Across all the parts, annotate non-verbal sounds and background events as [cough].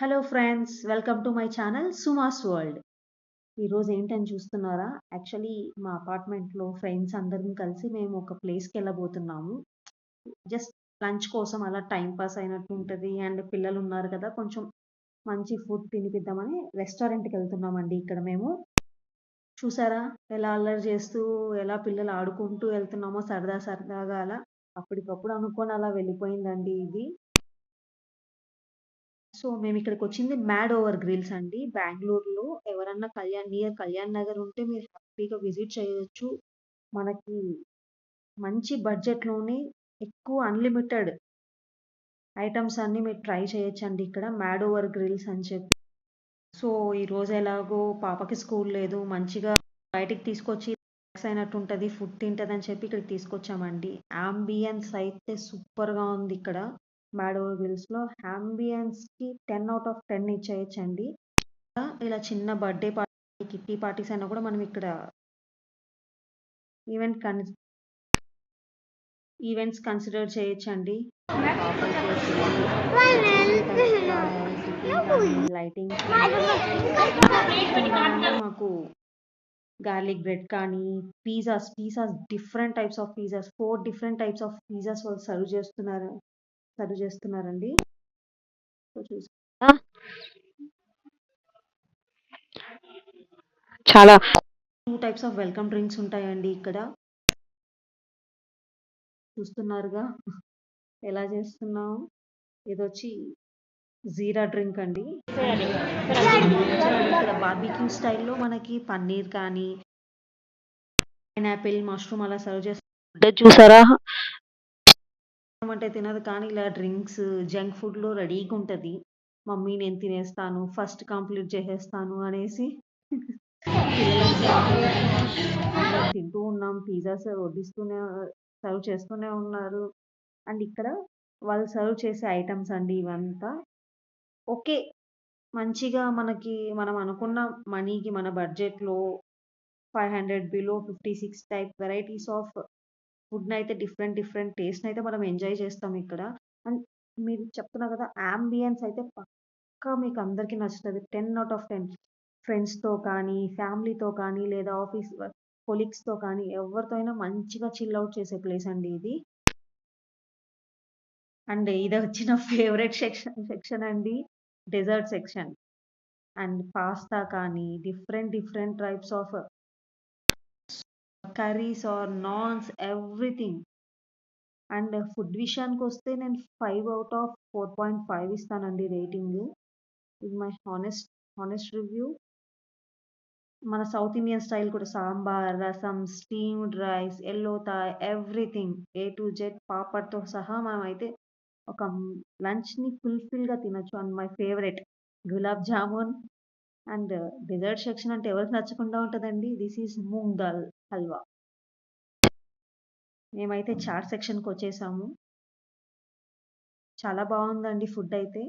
Hello friends welcome to my channel Suma's world ఈరోజు ఏంటని చూస్తున్నారా? యాక్చువల్లీ మా అపార్ట్మెంట్లో ఫ్రెండ్స్ అందరం కలిసి మేము ఒక ప్లేస్కి వెళ్ళబోతున్నాము. జస్ట్ లంచ్ కోసం అలా టైం పాస్ అయినట్టు ఉంటుంది అండ్ పిల్లలు ఉన్నారు కదా కొంచెం మంచి ఫుడ్ తినిపిద్దామని రెస్టారెంట్కి వెళ్తున్నామండి ఇక్కడ మేము. చూసారా? ఎలా అల్లరి చేస్తూ ఎలా పిల్లలు ఆడుకుంటూ వెళ్తున్నామో సరదా సరదాగా అలా అప్పటికప్పుడు అనుకొని అలా వెళ్ళిపోయిందండి ఇది. సో మేము ఇక్కడికి వచ్చింది మ్యాడ్ ఓవర్ గ్రిల్స్ అండి. బెంగళూరులో ఎవరన్నా కళ్యాణ్ నియర్ కళ్యాణ్ నగర్ ఉంటే మీరు హ్యాపీగా విజిట్ చేయొచ్చు. మనకి మంచి బడ్జెట్లోనే ఎక్కువ అన్లిమిటెడ్ ఐటమ్స్ అన్ని మీరు ట్రై చేయొచ్చండి ఇక్కడ. మ్యాడ్ ఓవర్ గ్రిల్స్ అని చెప్పి. సో ఈరోజు ఎలాగో పాపకి స్కూల్ లేదు. మంచిగా బయటికి తీసుకొచ్చి రిలాక్స్ అయినట్టు ఉంటుంది ఫుడ్ తింటుంది అని చెప్పి ఇక్కడికి తీసుకొచ్చామండి. అంబియన్స్ అయితే సూపర్గా ఉంది ఇక్కడ. మ్యాడో గ్రిల్స్లో కి టెన్ అవుట్ ఆఫ్ టెన్ ఇచ్చేయచ్చండి. ఇలా చిన్న బర్త్డే పార్టీ కిట్టి పార్టీస్ అయినా కూడా మనం ఇక్కడ ఈవెంట్ కన్ ఈవెంట్స్ కన్సిడర్ చేయొచ్చండి. లైటింగ్. మాకు గార్లిక్ బ్రెడ్ కానీ pizzas pizzas different types of pizzas four different types of pizzas వాళ్ళు సర్వ్ చేస్తున్నారు. సర్వ్ చేస్తున్నారండి. చాలా two types of welcome drinks ఉంటాయండి ఇక్కడ. చూస్తున్నారుగా. ఎలా చేస్తున్నాం ఇది వచ్చి జీరా డ్రింక్ అండి. ఇక్కడ బార్బిక్యూ స్టైల్లో మనకి పన్నీర్ కానీ పైనాపిల్ మష్రూమ్ అలా సర్వ్ చేస్తారు చూసారా? అంటే తినదు కానీ ఇలా డ్రింక్స్ జంక్ ఫుడ్లో రెడీగా ఉంటుంది. మమ్మీ నేను తినేస్తాను. ఫస్ట్ కంప్లీట్ చేసేస్తాను అనేసి [laughs] తింటూ ఉన్నాం. పిజ్జాస్ వడ్డిస్తూనే సర్వ్ చేస్తూనే ఉన్నారు. అండ్ ఇక్కడ వాళ్ళు సర్వ్ చేసే ఐటమ్స్ అండి ఇవంతా. ఓకే. మంచిగా మనకి మనం అనుకున్న మనీకి మన బడ్జెట్లో five hundred below fifty six type varieties of food అయితే డిఫరెంట్ డిఫరెంట్ టేస్ట్ అయితే మనం ఎంజాయ్ చేస్తాం ఇక్కడ. అండ్ మీరు చెప్తున్నా కదా అంబియన్స్ అయితే పక్కా మీకు అందరికీ నచ్చుతుంది. టెన్ అవుట్ ఆఫ్ టెన్ ఫ్రెండ్స్తో కానీ ఫ్యామిలీతో కానీ లేదా ఆఫీస్ కొలీగ్స్తో కానీ ఎవరితో అయినా మంచిగా చిల్ అవుట్ చేసే ప్లేస్ అండి ఇది. అండ్ ఇది వచ్చిన ఫేవరెట్ సెక్షన్ సెక్షన్ అండి డెజర్ట్ సెక్షన్. అండ్ పాస్తా కానీ different different types of curries or naans everything. And food విషయానికి వస్తే నేను five out of four point five ఇస్తానండి రేటింగ్. ఇది మై హానెస్ట్ హానెస్ట్ రివ్యూ. మన సౌత్ ఇండియన్ స్టైల్ కూడా sambar rasam steamed rice yellow Thai everything A to Z పాపడ్తో సహా మనం అయితే ఒక లంచ్ని ఫుల్ఫిల్గా తినొచ్చు. And my favourite gulab jamun. And dessert section అంటే ఎవరికి నచ్చకుండా ఉంటుందండి. This is moong dal. Halwa. మేమైతే చాట్ సెక్షన్కి వచ్చేసాము చాలా బాగుందండి ఫుడ్ అయితే.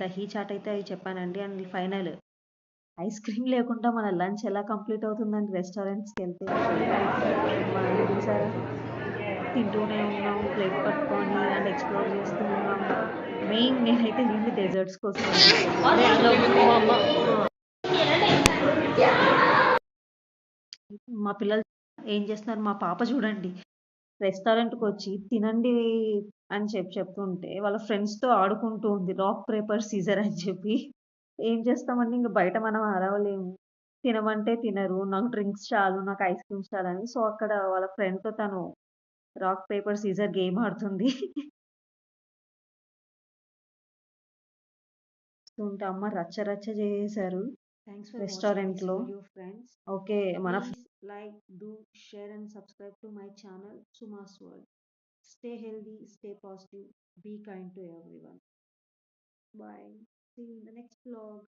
దహీ చాట్ అయితే అవి చెప్పానండి. అండ్ ఫైనల్ ఐస్ క్రీమ్ లేకుండా మన లంచ్ ఎలా కంప్లీట్ అవుతుందండి రెస్టారెంట్స్కి వెళ్తే చూసారా? తింటూనే ఉన్నాం ప్లేట్ పట్టుకొని అండ్ ఎక్స్ప్లోర్ చేస్తూ ఉన్నాం. మెయిన్ నేనైతే వెళ్ళి డెజర్ట్స్ కోసం మా పిల్లలు ఏం చేస్తున్నారు? మా పాప చూడండి. రెస్టారెంట్కి వచ్చి తినండి అని చెప్పి చెప్తుంటే వాళ్ళ ఫ్రెండ్స్తో ఆడుకుంటూ ఉంది. రాక్ పేపర్ సీజర్ అని చెప్పి. ఏం చేస్తామండి? ఇంక బయట మనం అరవలేము. తినమంటే తినరు. నాకు డ్రింక్స్ చాలు నాకు ఐస్ క్రీమ్స్ చాలు అని సో అక్కడ వాళ్ళ ఫ్రెండ్తో తను రాక్ పేపర్ సీజర్ గేమ్ ఆడుతుంది. ఉంటే అమ్మ రచ్చ రచ్చ చేసేసారు రెస్టారెంట్లో. ఫ్రెండ్స్ ఓకే మన like do share and subscribe to my channel Suma's world stay healthy stay positive be kind to every one bye see in the next blog